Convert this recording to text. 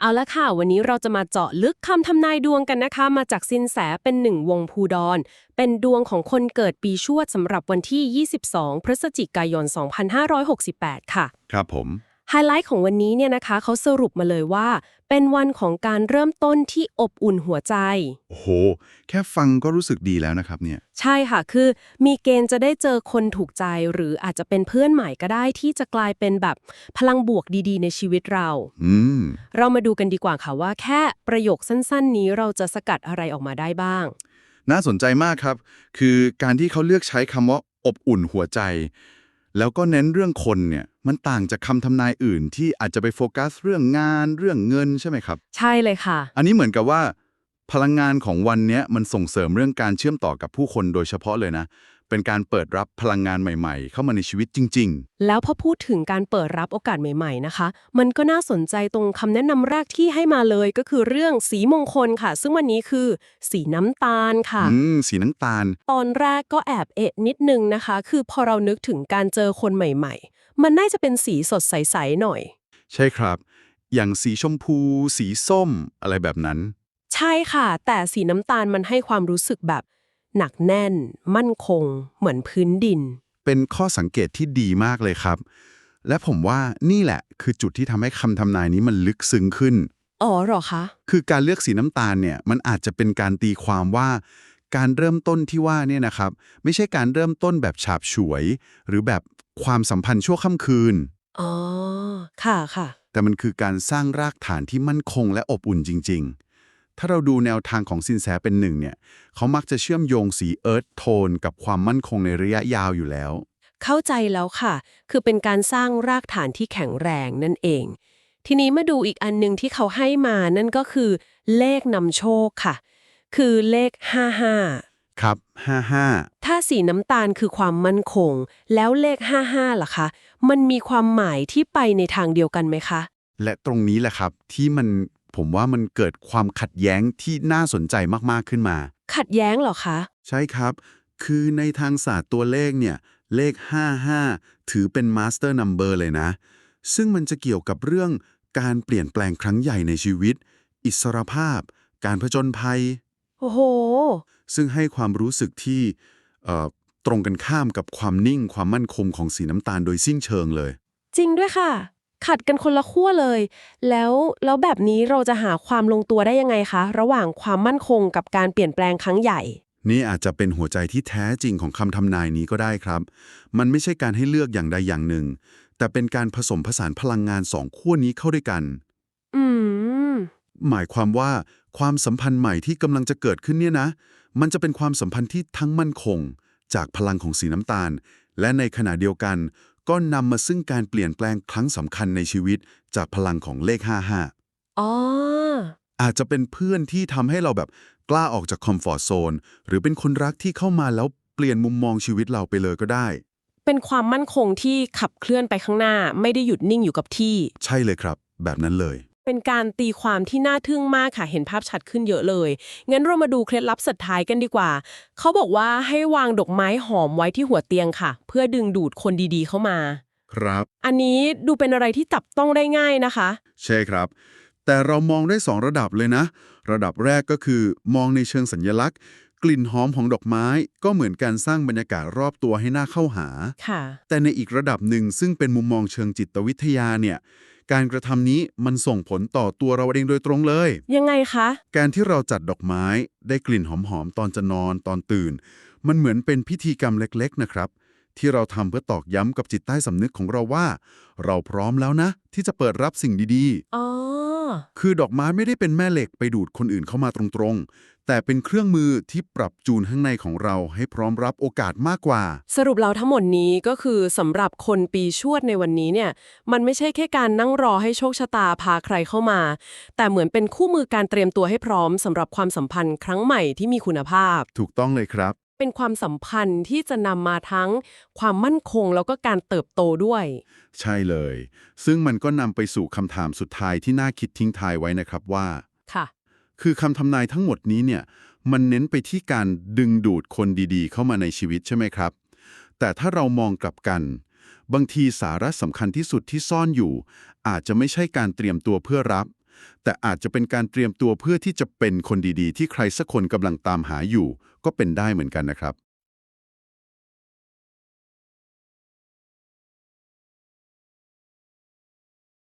เอาละค่ะ วันนี้เราจะมาเจาะลึกคำทำนายดวงกันนะคะ มาจากสินแสเป็นหนึ่งวงภูดอนเป็นดวงของคนเกิดปีชวดสำหรับวันที่ 22 พฤศจิกายน 2568 ค่ะ ครับผม ไฮไลท์ของวันนี้เนี่ยนะคะเขาสรุปมาเลยว่า เป็นวันของการเริ่มต้นที่อบอุ่นหัวใจ โอ้โห แค่ฟังก็รู้สึกดีแล้วนะครับเนี่ย ใช่ค่ะ คือมีเกณฑ์จะได้เจอคนถูกใจ หรืออาจจะเป็นเพื่อนใหม่ก็ได้ที่จะกลายเป็นแบบพลังบวกดีๆ ในชีวิตเรา อืม เรามาดูกันดีกว่าค่ะว่า แค่ประโยคสั้น ๆ นี้เราจะสกัดอะไรออกมาได้บ้าง น่าสนใจมากครับ คือการที่เขาเลือกใช้คำว่าอบอุ่นหัวใจ แล้วก็เน้นเรื่องคนเนี่ยมันต่างจากคำทำนายอื่นที่อาจจะไปโฟกัสเรื่องงานเรื่องเงินใช่ไหมครับ ใช่เลยค่ะ อันนี้เหมือนกับว่า พลังงานของวันเนี้ยมันส่งเสริมเรื่องการเชื่อมต่อกับผู้คนโดยเฉพาะเลยนะ เป็นการเปิดรับพลังงานใหม่ๆ เข้ามาในชีวิตจริงแล้วพอพูดถึงการเปิดรับโอกาสใหม่ ๆ นะคะ มันก็น่าสนใจตรงคำแนะนำแรกที่ให้มาเลยก็คือเรื่องสีมงคลค่ะ ซึ่งวันนี้คือสีน้ำตาลๆค่ะ อืม สีน้ำตาล ตอนแรกก็แอบเอะนิดนึงนะคะ คือพอเรานึกถึงการเจอคนใหม่ ๆ มันน่าจะเป็นสีสดใส ๆ หน่อย ใช่ครับ อย่างสีชมพู สีส้ม อะไรแบบนั้น ใช่ค่ะ แต่สีน้ำตาลมันให้ความรู้สึกแบบ หนักแน่น มั่นคง เหมือนพื้นดิน เป็นข้อสังเกตที่ดีมากเลยครับ และผมว่านี่แหละคือจุดที่ทำให้คำทำนายนี้มันลึกซึ้งขึ้น อ๋อเหรอคะ คือการเลือกสีน้ำตาลเนี่ยมันอาจจะเป็นการตีความว่า การเริ่มต้นที่ว่าเนี่ยนะครับ ไม่ใช่การเริ่มต้นแบบฉาบฉวย หรือแบบความสัมพันธ์ชั่วค่ำคืน อ๋อ ค่ะค่ะ แต่มันคือการสร้างรากฐานที่มั่นคงและอบอุ่นจริง ๆ ถ้าเราดูแนวทางของสินแสเป็นหนึ่งเนี่ยเขามักจะเชื่อมโยงสีเอิร์ธโทนกับความมั่นคงในระยะยาวอยู่แล้ว เข้าใจแล้วค่ะ คือเป็นการสร้างรากฐานที่แข็งแรงนั่นเอง ทีนี้มาดูอีกอันหนึงที่เขาให้มานั่นก็คือเลขนำโชคค่ะ คือเลข 55 ครับ 55 ถ้าสีน้ำตาลคือความมั่นคง แล้วเลข 55ล่ะคะ มันมีความหมายที่ไปในทางเดียวกันไหมคะ และตรงนี้แหละครับที่มัน ผมว่ามันเกิดความขัดแย้งที่น่าสนใจมากๆขึ้นมา ขัดแย้งเหรอคะ ใช่ครับ คือในทางศาสตร์ตัวเลขเนี่ย เลข 55 ถือเป็นมาสเตอร์นัมเบอร์เลยนะ ซึ่งมันจะเกี่ยวกับเรื่องการเปลี่ยนแปลงครั้งใหญ่ในชีวิต อิสรภาพ การผจญภัย โอ้โห ซึ่งให้ความรู้สึกที่เอ่อตรงกันข้ามกับความนิ่งความมั่นคงของสีน้ำตาลโดยสิ้นเชิงเลย จริงด้วยค่ะ ขัดกันคนละขั้วเลย แล้วแล้วแบบนี้เราจะหาความลงตัวได้ยังไงคะ ระหว่างความมั่นคงกับการเปลี่ยนแปลงครั้งใหญ่ นี่อาจจะเป็นหัวใจที่แท้จริงของคำทำนายนี้ก็ได้ครับ มันไม่ใช่การให้เลือกอย่างใดอย่างหนึ่ง แต่เป็นการผสมผสานพลังงานสองขั้วนี้เข้าด้วยกัน อืม หมายความว่าความสัมพันธ์ใหม่ที่กำลังจะเกิดขึ้นเนี่ยนะ มันจะเป็นความสัมพันธ์ที่ทั้งมั่นคง จากพลังของสีน้ำตาล และในขณะเดียวกัน ก็นำมาซึ่งการเปลี่ยนแปลงครั้งสำคัญในชีวิตจากพลังของเลข 55 อ๋อ อาจจะเป็นเพื่อนที่ทำให้เราแบบกล้าออกจากคอมฟอร์ทโซนหรือเป็นคนรักที่เข้ามาแล้วเปลี่ยนมุมมองชีวิตเราไปเลยก็ได้ เป็นความมั่นคงที่ขับเคลื่อนไปข้างหน้า ไม่ได้หยุดนิ่งอยู่กับที่ ใช่เลยครับ แบบนั้นเลย เป็นการตีความที่น่าทึ่งมากค่ะ เห็นภาพชัดขึ้นเยอะเลย งั้นเรามาดูเคล็ดลับสุดท้ายกันดีกว่า เขาบอกว่าให้วางดอกไม้หอมไว้ที่หัวเตียงค่ะ เพื่อดึงดูดคนดีๆเข้ามา ครับ อันนี้ดูเป็นอะไรที่จับต้องได้ง่ายนะคะ ใช่ครับ แต่เรามองได้สองระดับเลยนะ ระดับแรกก็คือมองในเชิงสัญญลักษณ์ กลิ่นหอมของดอกไม้ก็เหมือนการสร้างบรรยากาศรอบตัวให้น่าเข้าหา ค่ะ แต่ในอีกระดับหนึ่งซึ่งเป็นมุมมองเชิงจิตวิทยาเนี่ย การกระทำนี้มันส่งผลต่อตัวเราเองโดยตรงเลย ยังไงคะ การที่เราจัดดอกไม้ได้กลิ่นหอมๆ ตอนจะนอนตอนตื่น มันเหมือนเป็นพิธีกรรมเล็กๆ นะครับ ที่เราทำเพื่อตอกย้ำกับจิตใต้สำนึกของเราว่า เราพร้อมแล้วนะ ที่จะเปิดรับสิ่งดีอ๋อ ๆ คือดอกไม้ไม่ได้เป็นแม่เหล็กไปดูดคนอื่นเข้ามาตรงๆ แต่เป็นเครื่องมือที่ปรับจูนข้างในของเราให้พร้อมรับโอกาสมากกว่า สรุปแล้วทั้งหมดนี้ก็คือสำหรับคนปีชวดในวันนี้เนี่ย มันไม่ใช่แค่การนั่งรอให้โชคชะตาพาใครเข้ามา แต่เหมือนเป็นคู่มือการเตรียมตัวให้พร้อมสำหรับความสัมพันธ์ครั้งใหม่ที่มีคุณภาพ ถูกต้องเลยครับ เป็นความสัมพันธ์ที่จะนำมาทั้งความมั่นคงแล้วก็การเติบโตด้วย ใช่เลย ซึ่งมันก็นำไปสู่คำถามสุดท้ายที่น่าคิดทิ้งทายไว้นะครับว่าค่ะ คือคำทำนายทั้งหมดนี้เนี่ยมันเน้นไปที่การดึงดูดคนดีๆ เข้ามาในชีวิตใช่ไหมครับ แต่ถ้าเรามองกลับกัน บางทีสาระสำคัญที่สุดที่ซ่อนอยู่ อาจจะไม่ใช่การเตรียมตัวเพื่อรับ แต่อาจจะเป็นการเตรียมตัวเพื่อที่จะเป็นคนดีๆ ที่ใครสักคนกำลังตามหาอยู่ ก็เป็นได้เหมือนกันนะครับ